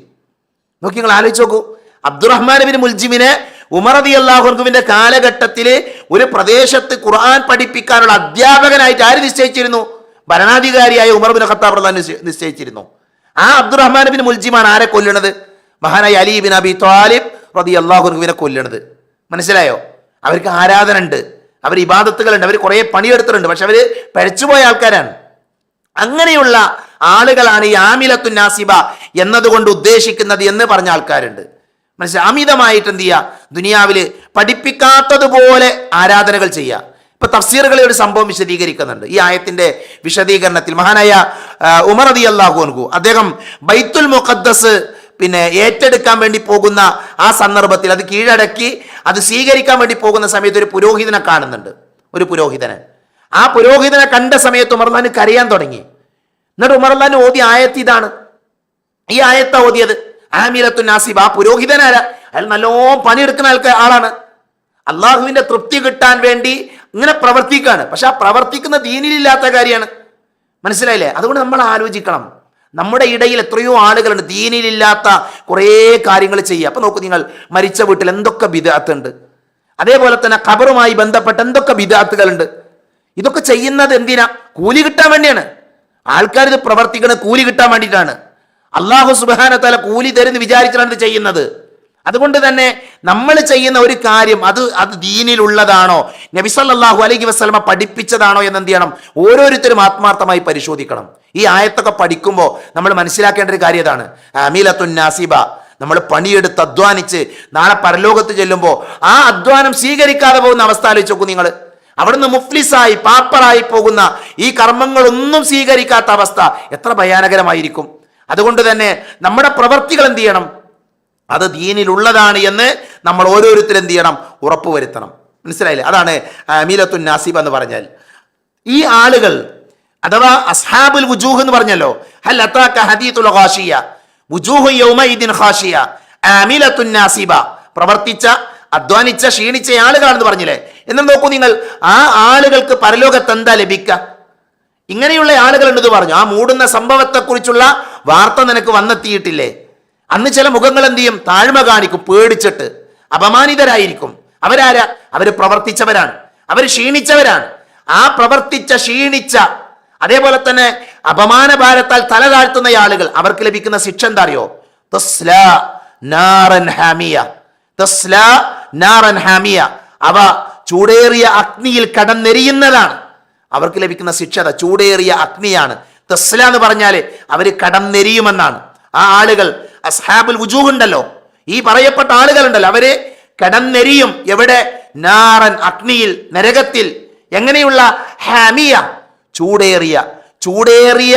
നോക്കി നിങ്ങൾ ആലോചിച്ച് നോക്കൂ. അബ്ദുറഹ്മാൻ ബിൻ മുൽജിമിനെ ഉമർ അലി അള്ളാഹുർഗുവിന്റെ കാലഘട്ടത്തിൽ ഒരു പ്രദേശത്ത് ഖുർആൻ പഠിപ്പിക്കാനുള്ള അധ്യാപകനായിട്ട് ആര് നിശ്ചയിച്ചിരുന്നു? ഭരണാധികാരിയായ ഉമർ ബിൻ ഖത്താബ് റളിയല്ലാഹു നിശ്ചയിച്ചിരുന്നു. ആ അബ്ദുറഹ്മാൻ ബിൻ മുൽജിമാണ് ആരെ കൊല്ലണത് മഹാനായ അലി ബിൻ അബി താലിബ് റതി അള്ളാഹുവിനെ കൊല്ലണത് മനസ്സിലായോ? അവർക്ക് ആരാധന ഉണ്ട് അവർ ഇബാദത്തുകളുണ്ട് അവർ കുറേ പണിയെടുത്തിട്ടുണ്ട് പക്ഷെ അവർ പഴച്ചുപോയ ആൾക്കാരാണ്. അങ്ങനെയുള്ള ആളുകളാണ് ഈ ആമിലത്തു നാസിബ എന്നതുകൊണ്ട് ഉദ്ദേശിക്കുന്നത് എന്ന് പറഞ്ഞ ആൾക്കാരുണ്ട്. മനസ്സിലായി അമിതമായിട്ട് എന്ത് ചെയ്യുക ദുനിയാവിൽ പഠിപ്പിക്കാത്തതുപോലെ ആരാധനകൾ ചെയ്യുക ഇപ്പൊ തഫ്സീറുകളെ ഒരു സംഭവം വിശദീകരിക്കുന്നുണ്ട്. ഈ ആയത്തിന്റെ വിശദീകരണത്തിൽ മഹാനായ ഉമർ അതി അള്ളാഹു അദ്ദേഹം ബൈത്തുൽ മുഖദ്ദസ് പിന്നെ ഏറ്റെടുക്കാൻ വേണ്ടി പോകുന്ന ആ സന്ദർഭത്തിൽ അത് കീഴടക്കി അത് സ്വീകരിക്കാൻ വേണ്ടി പോകുന്ന സമയത്ത് ഒരു പുരോഹിതനെ കാണുന്നുണ്ട്. ഒരു പുരോഹിതനെ. ആ പുരോഹിതനെ കണ്ട സമയത്ത് ഉമർലാൻ കരയാൻ തുടങ്ങി. എന്നിട്ട് ഉമർലാൻ ഓതി ആയത്ത് ഇതാണ്. ഈ ആയത്ത ഓതിയത്. ആമിരത്തു നാസിബ്. ആ പുരോഹിതനല്ല അയാൾ നല്ലോണം പണിയെടുക്കുന്ന ആൾക്ക് ആളാണ്. അള്ളാഹുവിന്റെ തൃപ്തി കിട്ടാൻ വേണ്ടി ഇങ്ങനെ പ്രവർത്തിക്കുകയാണ് പക്ഷെ ആ പ്രവർത്തിക്കുന്ന ദീനിലില്ലാത്ത കാര്യമാണ്. മനസ്സിലായില്ലേ? അതുകൊണ്ട് നമ്മൾ ആലോചിക്കണം. നമ്മുടെ ഇടയിൽ എത്രയോ ആളുകളുണ്ട്. ദീനിലില്ലാത്ത കുറേ കാര്യങ്ങൾ ചെയ്യുക. അപ്പൊ നോക്കൂ നിങ്ങൾ മരിച്ച വീട്ടിൽ എന്തൊക്കെ വിദാത്തുണ്ട് അതേപോലെ തന്നെ ഖബറുമായി ബന്ധപ്പെട്ട എന്തൊക്കെ വിദാത്തുകളുണ്ട് ഇതൊക്കെ ചെയ്യുന്നത് എന്തിനാ? കൂലി കിട്ടാൻ വേണ്ടിയാണ്. ആൾക്കാർ ഇത് പ്രവർത്തിക്കുന്നത് കൂലി കിട്ടാൻ വേണ്ടിയിട്ടാണ്. അള്ളാഹു സുബാന തല കൂലി തരുന്ന് വിചാരിച്ചാണ് ഇത് ചെയ്യുന്നത്. അതുകൊണ്ട് തന്നെ നമ്മൾ ചെയ്യുന്ന ഒരു കാര്യം അത് അത് ദീനിലുള്ളതാണോ? നബിസല്ലാഹു അലൈഹി വസ്ലമ പഠിപ്പിച്ചതാണോ എന്ന് എന്ത് ചെയ്യണം? ഓരോരുത്തരും ആത്മാർത്ഥമായി പരിശോധിക്കണം. ഈ ആയത്തൊക്കെ പഠിക്കുമ്പോൾ നമ്മൾ മനസ്സിലാക്കേണ്ട ഒരു കാര്യം ഇതാണ്. അമീലത്തുൻ നാസിബ നമ്മൾ പണിയെടുത്ത് അധ്വാനിച്ച് നാളെ പരലോകത്ത് ചെല്ലുമ്പോൾ ആ അധ്വാനം സ്വീകരിക്കാതെ പോകുന്ന അവസ്ഥ ആലോചിച്ച് നോക്കൂ നിങ്ങൾ അവിടുന്ന് മുഫ്ലിസായി പാപ്പറായി പോകുന്ന ഈ കർമ്മങ്ങളൊന്നും സ്വീകരിക്കാത്ത അവസ്ഥ എത്ര ഭയാനകരമായിരിക്കും. അതുകൊണ്ട് തന്നെ നമ്മുടെ പ്രവർത്തികൾ എന്ത് ചെയ്യണം? അത് ദീനിലുള്ളതാണ് എന്ന് നമ്മൾ ഓരോരുത്തരും എന്ത് ചെയ്യണം? ഉറപ്പുവരുത്തണം. മനസ്സിലായില്ലേ? അതാണ് അമീലത്തു നാസിബ് എന്ന് പറഞ്ഞാൽ. ഈ ആളുകൾ അഥവാ അസ്ഹാബുൽ വുജൂഹ് എന്ന് പറഞ്ഞല്ലോ. വുജൂഹു പ്രവർത്തിച്ച അധ്വാനിച്ച ക്ഷീണിച്ച ആളുകളാണെന്ന് പറഞ്ഞില്ലേ? എന്നും നോക്കൂ നിങ്ങൾ ആ ആളുകൾക്ക് പരലോകത്ത് എന്താ ലഭിക്കുക ഇങ്ങനെയുള്ള ആളുകളുണ്ടെന്ന് പറഞ്ഞു ആ മൂടുന്ന സംഭവത്തെക്കുറിച്ചുള്ള വാർത്ത നിനക്ക് വന്നെത്തിയിട്ടില്ലേ? അന്ന് ചില മുഖങ്ങൾ എന്ത് ചെയ്യും? താഴ്മ കാണിക്കും പേടിച്ചിട്ട്. അപമാനിതരായിരിക്കും. അവരാരാ? അവർ പ്രവർത്തിച്ചവരാണ്. അവർ ക്ഷീണിച്ചവരാണ്. ആ പ്രവർത്തിച്ച ക്ഷീണിച്ച അതേപോലെ തന്നെ അപമാന ഭാരത്താൽ തല താഴ്ത്തുന്ന ആളുകൾ അവർക്ക് ലഭിക്കുന്ന ശിക്ഷ എന്താ അറിയോ? ഹാമിയ. അവ ചൂടേറിയ അഗ്നിയിൽ കടന്നെരിയുന്നതാണ്. അവർക്ക് ലഭിക്കുന്ന ശിക്ഷ അതാ ചൂടേറിയ അഗ്നിയാണ്. തസ്ല എന്ന് പറഞ്ഞാൽ അവർ കടന്നെരിയുമെന്നാണ്. ആ ആളുകൾ അസ്ഹാബുൽ വുജൂഹ് ഉണ്ടല്ലോ ഈ പറയപ്പെട്ട ആളുകളുണ്ടല്ലോ അവർ കടന്നെരിയും. എവിടെ? നാറൻ അഗ്നിയിൽ നരകത്തിൽ. എങ്ങനെയുള്ള ഹാമിയ? ചൂടേറിയ ചൂടേറിയ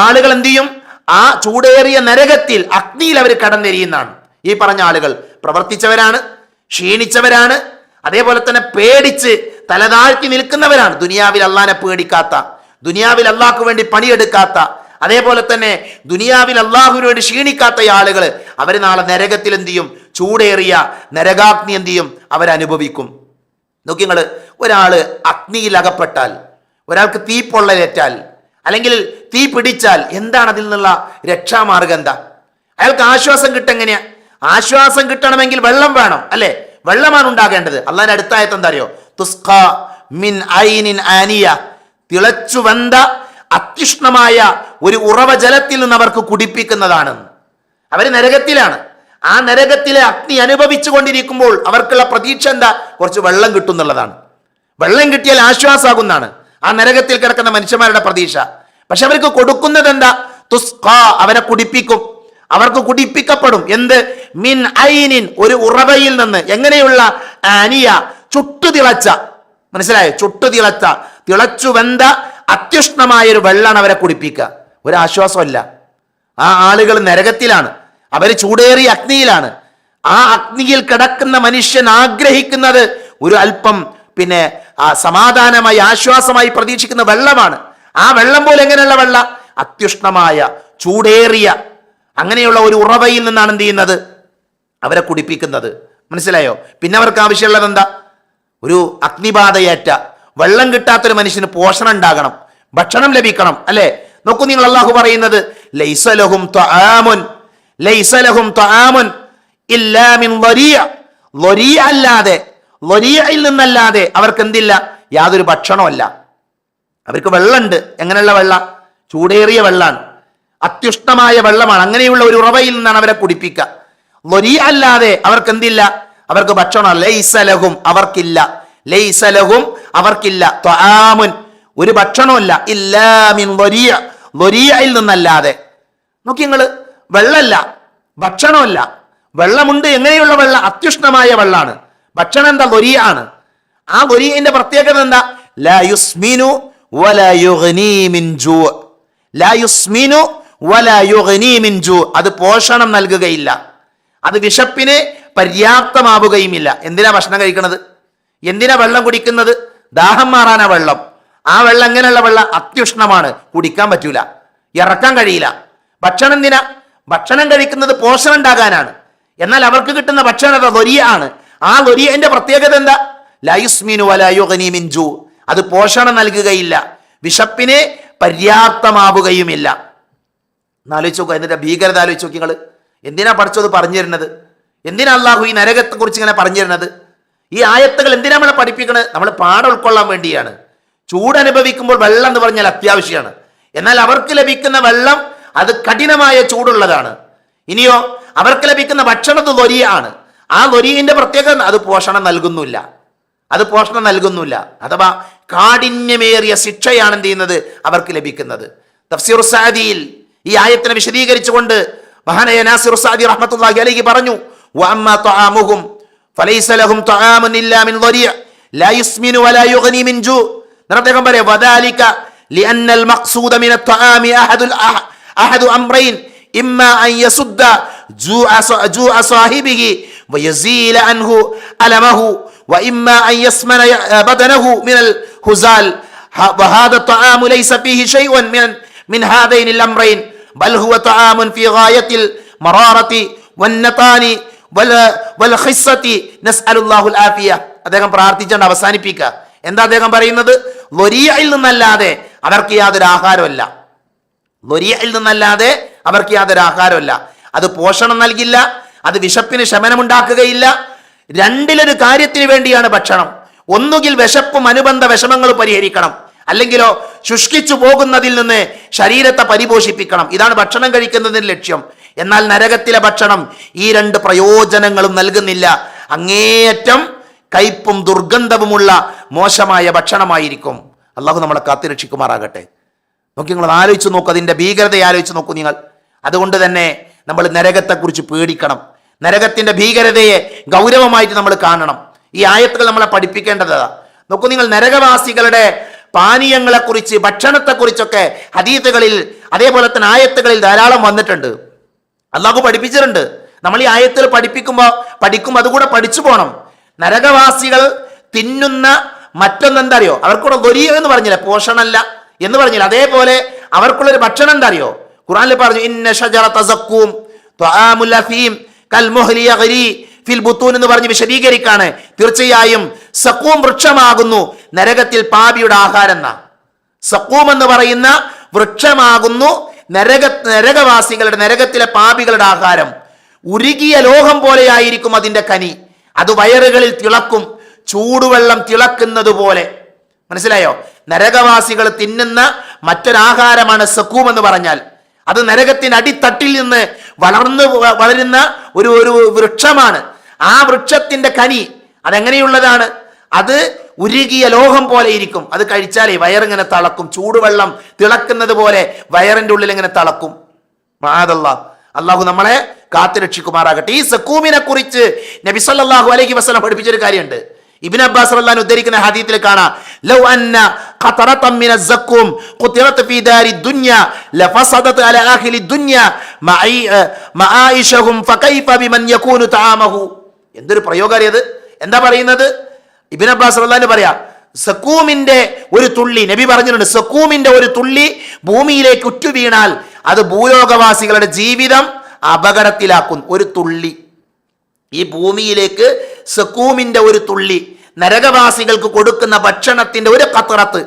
ആളുകൾ എന്ത് ചെയ്യും? ആ ചൂടേറിയ നരകത്തിൽ അഗ്നിയിൽ അവർ കടന്നെരിയുന്നതാണ്. ഈ പറഞ്ഞ ആളുകൾ പ്രവർത്തിച്ചവരാണ് ക്ഷീണിച്ചവരാണ് അതേപോലെ തന്നെ പേടിച്ച് തലതാഴ്ത്തി നിൽക്കുന്നവരാണ്. ദുനിയാവിൽ അള്ളാനെ പേടിക്കാത്ത ദുനിയാവിൽ അള്ളാഹ്ക്ക് വേണ്ടി പണിയെടുക്കാത്ത അതേപോലെ തന്നെ ദുനിയാവിൽ അള്ളാഹുവിന് വേണ്ടി ക്ഷീണിക്കാത്ത ആളുകൾ അവർ നാളെ നരകത്തിൽ എന്ത് ചെയ്യും? ചൂടേറിയ നരകാഗ്നി എന്ത് ചെയ്യും? അവരനുഭവിക്കും. നോക്കി നിങ്ങൾ ഒരാൾ അഗ്നിയിൽ അകപ്പെട്ടാൽ ഒരാൾക്ക് തീ പൊള്ളലേറ്റാൽ അല്ലെങ്കിൽ തീ പിടിച്ചാൽ എന്താണ് അതിൽ നിന്നുള്ള രക്ഷാമാർഗം എന്താ? അയാൾക്ക് ആശ്വാസം കിട്ടെങ്ങനെയാ ആശ്വാസം കിട്ടണമെങ്കിൽ വെള്ളം വേണം അല്ലെ? വെള്ളമാണ് ഉണ്ടാകേണ്ടത്. അള്ളാന്റെ അടുത്തായത് എന്താ അറിയോ തുസ്ക മിൻ ഐനിൻ ആനിയ. തിളച്ചു വന്ത അത്യുഷ്ണമായ ഒരു ഉറവ ജലത്തിൽ നിന്ന് അവർക്ക് കുടിപ്പിക്കുന്നതാണ്. അവർ നരകത്തിലാണ്. ആ നരകത്തിലെ അഗ്നി അനുഭവിച്ചു കൊണ്ടിരിക്കുമ്പോൾ അവർക്കുള്ള പ്രതീക്ഷ എന്താ? കുറച്ച് വെള്ളം കിട്ടും എന്നുള്ളതാണ്. വെള്ളം കിട്ടിയാൽ ആശ്വാസമാകുന്നതാണ്. ആ നരകത്തിൽ കിടക്കുന്ന മനുഷ്യന്മാരുടെ പ്രതീക്ഷ. പക്ഷെ അവർക്ക് കൊടുക്കുന്നത് എന്താ? തുസ്ക അവരെ കുടിപ്പിക്കും. അവർക്ക് കുടിപ്പിക്കപ്പെടും. എന്ത്? മിൻ ഐനിൻ ഒരു ഉറവയിൽ നിന്ന്. എങ്ങനെയുള്ള അനിയ? ചുട്ടു തിളച്ച. മനസ്സിലായോ? ചുട്ടു തിളച്ച. തിളച്ചു വെന്ത അത്യുഷ്ണമായ ഒരു വെള്ളമാണ് അവരെ കുടിപ്പിക്കുക. ഒരു ആശ്വാസമല്ല. ആ ആളുകൾ നരകത്തിലാണ്. അവർ ചൂടേറിയ അഗ്നിയിലാണ്. ആ അഗ്നിയിൽ കിടക്കുന്ന മനുഷ്യൻ ആഗ്രഹിക്കുന്നത് ഒരു അല്പം പിന്നെ ആ സമാധാനമായി ആശ്വാസമായി പ്രതീക്ഷിക്കുന്ന വെള്ളമാണ്. ആ വെള്ളം പോലെ എങ്ങനെയുള്ള വെള്ള? അത്യുഷ്ണമായ ചൂടേറിയ അങ്ങനെയുള്ള ഒരു ഉറവയിൽ നിന്നാണ് എന്ത് ചെയ്യുന്നത്? അവരെ കുടിപ്പിക്കുന്നത്. മനസ്സിലായോ? പിന്നെ അവർക്ക് ആവശ്യമുള്ളത് എന്താ? ഒരു അഗ്നിബാധയേറ്റ. വെള്ളം കിട്ടാത്തൊരു മനുഷ്യന് പോഷണം ഉണ്ടാകണം. ഭക്ഷണം ലഭിക്കണം അല്ലെ? നോക്കൂ നിങ്ങൾ അള്ളാഹു പറയുന്നത് അല്ലാതെ ലൊരിയയിൽ നിന്നല്ലാതെ അവർക്ക് എന്തില്ല യാതൊരു ഭക്ഷണമല്ല അവർക്ക് വെള്ളമുണ്ട് എങ്ങനെയുള്ള വെള്ളം? ചൂടേറിയ വെള്ളമാണ് അത്യുഷ്ണമായ വെള്ളമാണ്. അങ്ങനെയുള്ള ഒരു ഉറവയിൽ നിന്നാണ് അവരെ കുടിപ്പിക്കുക. ലൊരിയ അല്ലാതെ അവർക്ക് എന്തില്ല അവർക്ക് ഭക്ഷണം ലൈസലഹും അവർക്കില്ല ലൈസലഹും അവർക്കില്ല. ത്വാമുൻ. ഒരു ഭക്ഷണമല്ല ഇല്ലാമിൻ ലൊരിയ ലൊരിയയിൽ നിന്നല്ലാതെ. നോക്കി നിങ്ങൾ വെള്ളമല്ല. ഭക്ഷണമല്ല. വെള്ളമുണ്ട്. എങ്ങനെയുള്ള വെള്ളം? അത്യുഷ്ണമായ വെള്ളമാണ് ഭക്ഷണം എന്താ ഗൊരിയാണ് ആ ഗൊരിയന്റെ പ്രത്യേകത എന്താ? ലാ യുസ്മിനു വലാ യുഗ്നീ മിൻ ജൂ. ലാ യുസ്മിനു വലാ യുഗ്നീ മിൻ ജൂ. അത് പോഷണം നൽകുകയില്ല. അത് വിശപ്പിന് പര്യാപ്തമാവുകയുമില്ല. എന്തിനാ ഭക്ഷണം കഴിക്കുന്നത് എന്തിനാ വെള്ളം കുടിക്കുന്നത്? ദാഹം മാറാനാ വെള്ളം. ആ വെള്ളം എങ്ങനെയുള്ള വെള്ളം? അത്യുഷ്ണമാണ്. കുടിക്കാൻ പറ്റൂല. ഇറക്കാൻ കഴിയില്ല. ഭക്ഷണം എന്തിനാ? ഭക്ഷണം കഴിക്കുന്നത് പോഷണം ഉണ്ടാകാനാണ്. എന്നാൽ അവർക്ക് കിട്ടുന്ന ഭക്ഷണം ലൊരിയ ആണ് ആ ലൊരിയന്റെ പ്രത്യേകത എന്താ? ലൈസ്മിനു വലയുഗനി മിൻജു. അത് പോഷണം നൽകുകയില്ല. വിശപ്പിനെ പര്യാപ്തമാവുകയുമില്ല. എന്നാലോചിച്ച് നോക്കുക എന്നിട്ട് ഭീകരത ആലോചിച്ച് നോക്കി നിങ്ങൾ എന്തിനാ പഠിച്ചത് പറഞ്ഞു തരുന്നത്? എന്തിനാ അള്ളാഹു ഈ നരകത്തെ കുറിച്ച് ഇങ്ങനെ പറഞ്ഞു തരുന്നത്? ഈ ആയത്തുകൾ എന്തിനാ നമ്മളെ പഠിപ്പിക്കണത്? നമ്മൾ പാഠം ഉൾക്കൊള്ളാൻ വേണ്ടിയാണ്. ചൂട് അനുഭവിക്കുമ്പോൾ വെള്ളം എന്ന് പറഞ്ഞാൽ അത്യാവശ്യമാണ്. എന്നാൽ അവർക്ക് ലഭിക്കുന്ന വെള്ളം അത് കഠിനമായ ചൂടുള്ളതാണ്. ഇനിയോ അവർക്ക് ലഭിക്കുന്ന ഭക്ഷണം ലൊരിയാണ് ആ വരിയിന്റെ പ്രത്യേകത അത് പോഷണം നൽകുന്നില്ല. അത് പോഷണം നൽകുന്നില്ല. അഥവാ കാഠിന്യമേറിയ ശിക്ഷയാണ് എന്ത് ചെയ്യുന്നത്? അവർക്ക് ലഭിക്കുന്നത്. തഫ്സീർ സാദിയിൽ ഈ ആയത്തിനെ വിശദീകരിച്ചുകൊണ്ട് മഹാനായ നാസിർ സാദി റഹ്മത്തുള്ളാഹി അലൈഹി പറഞ്ഞു വഅമ്മ തആമുഹും ഫലൈസ ലഹും തആമുൻ ഇല്ലാ മിൻ ദരിയ ലാ യുസ്മിനു വലാ യുഗ്നി മിൻ ജൂ. അദ്ദേഹം പറയാ വദാലിക ലിഅന്ന അൽ മഖ്സൂദ മിൻ അത്തആമി അഹദുൽ അഹദു അംറൈൻ ഇമ്മ അൻ യസുദ്ദ جوع ص- جوع صاحبه ويزيل عنه ألمه وإما أن يسمن ي- بدنه من الهزال ه- وهذا الطعام ليس فيه شيء من من هذين الأمرين بل هو طعام في غاية المرارة والنطان വൽ- വൽ ഖിസ്സത്തി നസ്അലുല്ലാഹുൽ ആഫിയ അദ്ദേഹം പ്രാർത്ഥിച്ചുകൊണ്ട് അവസാനിപ്പിക്കുക എന്താ അദ്ദേഹം പറയുന്നത് ലൊരിയയിൽ നിന്നല്ലാതെ അവർക്ക് യാതൊരു ആഹാരമല്ല ലൊരിയയിൽ നിന്നല്ലാതെ അവർക്ക് യാതൊരു ആഹാരമല്ല അത് പോഷണം നൽകില്ല അത് വിശപ്പിന് ശമനമുണ്ടാക്കുകയില്ല. രണ്ടിലൊരു കാര്യത്തിന് വേണ്ടിയാണ് ഭക്ഷണം. ഒന്നുകിൽ വിശപ്പും അനുബന്ധ വിഷമങ്ങൾ പരിഹരിക്കണം. അല്ലെങ്കിലോ ശുഷ്കിച്ചു പോകുന്നതിൽ നിന്ന് ശരീരത്തെ പരിപോഷിപ്പിക്കണം. ഇതാണ് ഭക്ഷണം കഴിക്കുന്നതിന്റെ ലക്ഷ്യം. എന്നാൽ നരകത്തിലെ ഭക്ഷണം ഈ രണ്ട് പ്രയോജനങ്ങളും നൽകുന്നില്ല. അങ്ങേയറ്റം കയ്പും ദുർഗന്ധവുമുള്ള മോശമായ ഭക്ഷണമായിരിക്കും. അള്ളാഹു നമ്മളെ കാത്തിരക്ഷിക്കുമാറാകട്ടെ നോക്കി നിങ്ങൾ ആലോചിച്ച് നോക്കൂ അതിന്റെ ഭീകരതയെ ആലോചിച്ച് നോക്കൂ നിങ്ങൾ. അതുകൊണ്ട് തന്നെ നമ്മൾ നരകത്തെക്കുറിച്ച് പേടിക്കണം. നരകത്തിന്റെ ഭീകരതയെ ഗൗരവമായിട്ട് നമ്മൾ കാണണം. ഈ ആയത്തുകൾ നമ്മളെ പഠിപ്പിക്കേണ്ടതാ നോക്കൂ നിങ്ങൾ നരകവാസികളുടെ പാനീയങ്ങളെക്കുറിച്ച് ഭക്ഷണത്തെക്കുറിച്ചൊക്കെ ഹദീത്തുകളിൽ അതേപോലെ തന്നെ ആയത്തുകളിൽ ധാരാളം വന്നിട്ടുണ്ട്. അള്ളാഹു പഠിപ്പിച്ചിട്ടുണ്ട്. നമ്മൾ ഈ ആയത്തിൽ പഠിപ്പിക്കുമ്പോൾ പഠിക്കുമ്പോൾ അതുകൂടെ പഠിച്ചു പോകണം നരകവാസികൾ തിന്നുന്ന മറ്റൊന്നെന്താ അറിയോ? അവർക്കൂടെ ഗൊരിയ എന്ന് പറഞ്ഞില്ല പോഷണല്ല എന്ന് പറഞ്ഞില്ല. അതേപോലെ അവർക്കുള്ളൊരു ഭക്ഷണം എന്താ അറിയോ? ഖുറാനിൽ പറഞ്ഞു ഇന്ന ഷജറ തസക്കൂം ത്വആമുൽ അഫീം കൽമുഹ്ലി യഗ്രി ഫിൽ ബുത്തൂൻ എന്ന് പറഞ്ഞ് വിശദീകരിക്കാണ്. തീർച്ചയായും സക്കൂം വൃക്ഷമാകുന്നു നരകത്തിൽ പാപിയുടെ ആഹാരം സക്കൂം എന്ന് പറയുന്ന വൃക്ഷമാകുന്നു നരക നരകവാസികളുടെ നരകത്തിലെ പാപികളുടെ ആഹാരം. ഉരുകിയ ലോഹം പോലെയായിരിക്കും അതിന്റെ കനി. അത് വയറുകളിൽ തിളക്കും ചൂടുവെള്ളം തിളക്കുന്നത് പോലെ. മനസ്സിലായോ? നരകവാസികൾ തിന്നുന്ന മറ്റൊരാഹാരമാണ് സക്കൂം എന്ന് പറഞ്ഞാൽ. അത് നരകത്തിന് അടിത്തട്ടിൽ നിന്ന് വളർന്നു വളരുന്ന ഒരു ഒരു വൃക്ഷമാണ്. ആ വൃക്ഷത്തിന്റെ കനി അതെങ്ങനെയുള്ളതാണ്? അത് ഉരുകിയ ലോഹം പോലെ ഇരിക്കും. അത് കഴിച്ചാലേ വയറിങ്ങനെ തളക്കും. ചൂടുവെള്ളം തിളക്കുന്നത് പോലെ വയറിന്റെ ഉള്ളിൽ ഇങ്ങനെ തളക്കും. മാതല്ല അള്ളാഹു നമ്മളെ കാത്തുരക്ഷിക്കുമാറാകട്ടെ. ഈ സക്കൂമിനെ കുറിച്ച് നബി സല്ലല്ലാഹു അലൈഹി വസല്ലം പഠിപ്പിച്ചൊരു കാര്യമുണ്ട്. ഇബ്നു അബ്ബാസ് റളിയല്ലാഹു ഉദ്ധരിക്കുന്ന ഹദീത്തിൽ കാണാം. ലൗ മിന സക്കും ഫീ ദാരി അല ആഖിലി ഫകൈഫ ബിമൻ യകൂനു തആമഹു. എന്തൊരു പ്രയോഗം എന്താ പറയുന്നത്? ഇബിൻ അബ്ബാസ് റളിയല്ലാഹു പറയാ സക്കൂമിന്റെ ഒരു തുള്ളി നബി പറഞ്ഞിട്ടുണ്ട് സക്കൂമിന്റെ ഒരു തുള്ളി ഭൂമിയിലേക്ക് ഉറ്റുവീണാൽ അത് ഭൂലോകവാസികളുടെ ജീവിതം അപകടത്തിലാക്കും. ഒരു തുള്ളി. ഈ ഭൂമിയിലേക്ക് സക്കൂമിന്റെ ഒരു തുള്ളി നരകവാസികൾക്ക് കൊടുക്കുന്ന ഭക്ഷണത്തിന്റെ ഒരു കത്തറത്ത്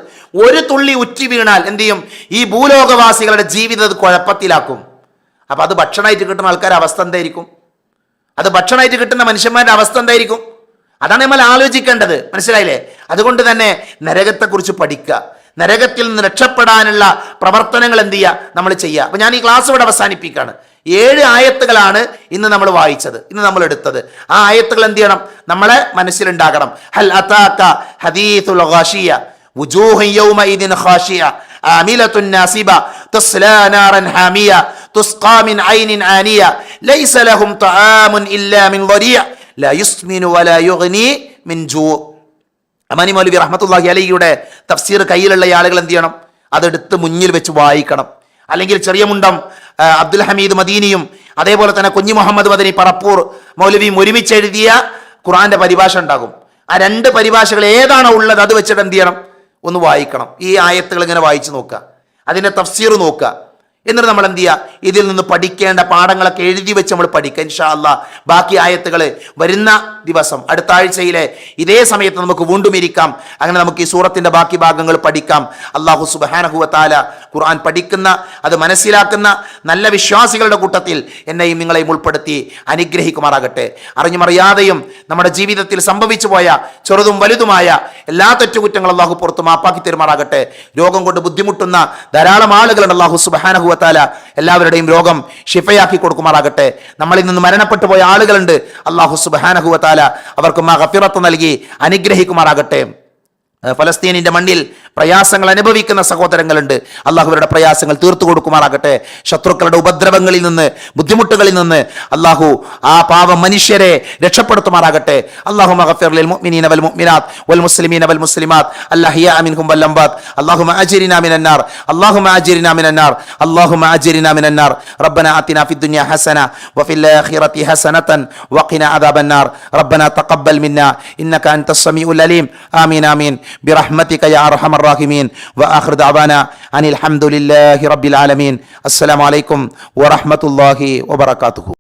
ഒരു തുള്ളി ഉറ്റി വീണാൽ എന്ത് ചെയ്യും? ഈ ഭൂലോകവാസികളുടെ ജീവിതം കുഴപ്പത്തിലാക്കും. അപ്പൊ അത് ഭക്ഷണമായിട്ട് കിട്ടുന്ന ആൾക്കാരുടെ അവസ്ഥ എന്തായിരിക്കും? അത് ഭക്ഷണമായിട്ട് കിട്ടുന്ന മനുഷ്യന്മാരുടെ അവസ്ഥ എന്തായിരിക്കും? അതാണ് നമ്മൾ ആലോചിക്കേണ്ടത്. മനസ്സിലായില്ലേ? അതുകൊണ്ട് തന്നെ നരകത്തെക്കുറിച്ച് പഠിക്കുക. നരകത്തിൽ നിന്ന് രക്ഷപ്പെടാനുള്ള പ്രവർത്തനങ്ങൾ എന്ത് ചെയ്യുക? നമ്മൾ ചെയ്യുക. അപ്പൊ ഞാൻ ഈ ക്ലാസ് ഇവിടെ അവസാനിപ്പിക്കുകയാണ്. ഏഴ് ആയത്തുകളാണ് ഇന്ന് നമ്മൾ വായിച്ചത് ഇന്ന് നമ്മൾ എടുത്തത് ആ ആയത്തുകൾ എന്ത് ചെയ്യണം നമ്മളെ മനസ്സിലുണ്ടാകണം ഹൽ അതാക ഹദീസുൽ ഗാഷിയ وجوه يومئذ خاشعة عاملة ناصبة تصلى نارا حامية تسقى من عين آنية ليس لهم طعام إلا من ضريع لا يسمن ولا يغني من جوع അമാനി മൗലവി റഹ്മത്തുള്ളാഹി അലഹിയുടെ തഫ്സീർ കയ്യിലുള്ള ഈ ആളുകൾ എന്ത് ചെയ്യണം അതെടുത്ത് മുന്നിൽ വെച്ച് വായിക്കണം അല്ലെങ്കിൽ ചെറിയ മുണ്ടം അബ്ദുൽ ഹമീദ് മദീനിയും അതേപോലെ തന്നെ കുഞ്ഞു മുഹമ്മദ് മദനി പറപ്പൂർ മൗലവിയും ഒരുമിച്ച് എഴുതിയ ഖുറാന്റെ പരിഭാഷ ഉണ്ടാകും. ആ രണ്ട് പരിഭാഷകൾ ഏതാണോ ഉള്ളത് അത് വെച്ചിട്ട് എന്ത് ചെയ്യണം? ഒന്ന് വായിക്കണം. ഈ ആയത്തുകൾ ഇങ്ങനെ വായിച്ചു നോക്കുക. അതിന്റെ തഫ്സീർ നോക്കുക. എന്നിട്ട് നമ്മൾ എന്ത് ചെയ്യുക ഇതിൽ നിന്ന് പഠിക്കേണ്ട പാഠങ്ങളൊക്കെ എഴുതി വെച്ച് നമ്മൾ പഠിക്കുക ഇൻഷാല്ല ബാക്കി ആയത്തുകൾ വരുന്ന ദിവസം അടുത്ത ആഴ്ചയിലെ ഇതേ സമയത്ത് നമുക്ക് വീണ്ടും ഇരിക്കാം. അങ്ങനെ നമുക്ക് ഈ സൂറത്തിന്റെ ബാക്കി ഭാഗങ്ങൾ പഠിക്കാം. അള്ളാഹു സുബാനഹുവത്താല ഖുർആൻ പഠിക്കുന്ന അത് മനസ്സിലാക്കുന്ന നല്ല വിശ്വാസികളുടെ കൂട്ടത്തിൽ എന്നെയും നിങ്ങളെയും ഉൾപ്പെടുത്തി അനുഗ്രഹിക്കുമാറാകട്ടെ. അറിഞ്ഞുമറിയാതെയും നമ്മുടെ ജീവിതത്തിൽ സംഭവിച്ചു പോയ ചെറുതും വലുതുമായ എല്ലാ തെറ്റുകുറ്റങ്ങളും അള്ളാഹു പുറത്ത് മാപ്പാക്കി തരുമാറാകട്ടെ. രോഗം കൊണ്ട് ബുദ്ധിമുട്ടുന്ന ധാരാളം ആളുകളുണ്ട് അള്ളാഹു സുബാനഹുവത്താല എല്ലാവരുടെയും രോഗം ഷിഫയാക്കി കൊടുക്കുമാറാകട്ടെ. നമ്മളിൽ നിന്ന് മരണപ്പെട്ടു പോയ ആളുകളുണ്ട്. അള്ളാഹു സുബാനഹുവത്താല അവർക്ക് മഹഫിറത്ത് നൽകി അനുഗ്രഹിക്കുമാറാകട്ടെ. ഫലസ്തീനിന്റെ മണ്ണിൽ പ്രയാസങ്ങൾ അനുഭവിക്കുന്ന സഹോദരങ്ങളുണ്ട്. അള്ളാഹുവരുടെ പ്രയാസങ്ങൾ തീർത്തു കൊടുക്കുമാറാകട്ടെ. ശത്രുക്കളുടെ ഉപദ്രവങ്ങളിൽ നിന്ന് ബുദ്ധിമുട്ടുകളിൽ നിന്ന് അള്ളാഹു ആ പാവ മനുഷ്യരെ രക്ഷപ്പെടുത്തുമാറാകട്ടെ. അള്ളാഹു മുഅ്മിനീന വൽ മുഅ്മിനാത്ത് വൽ മുസ്ലിമീന വൽ മുസ്ലിമാത്ത്. മിനന്നാർ മിനന്നാർ മിനന്നാർ ഹസന വഫിൽ ആഖിറതി അദാബന്നാർ തഖബ്ബൽ മിന്നാ. ഇന്നക അൻതസ് സമീഉൽ അലീം. ആമീൻ ആമീൻ. السميع العليم امين امين برحمتك يا ارحم الراحمين واخر دعوانا ان الحمد لله رب العالمين السلام عليكم ورحمه الله وبركاته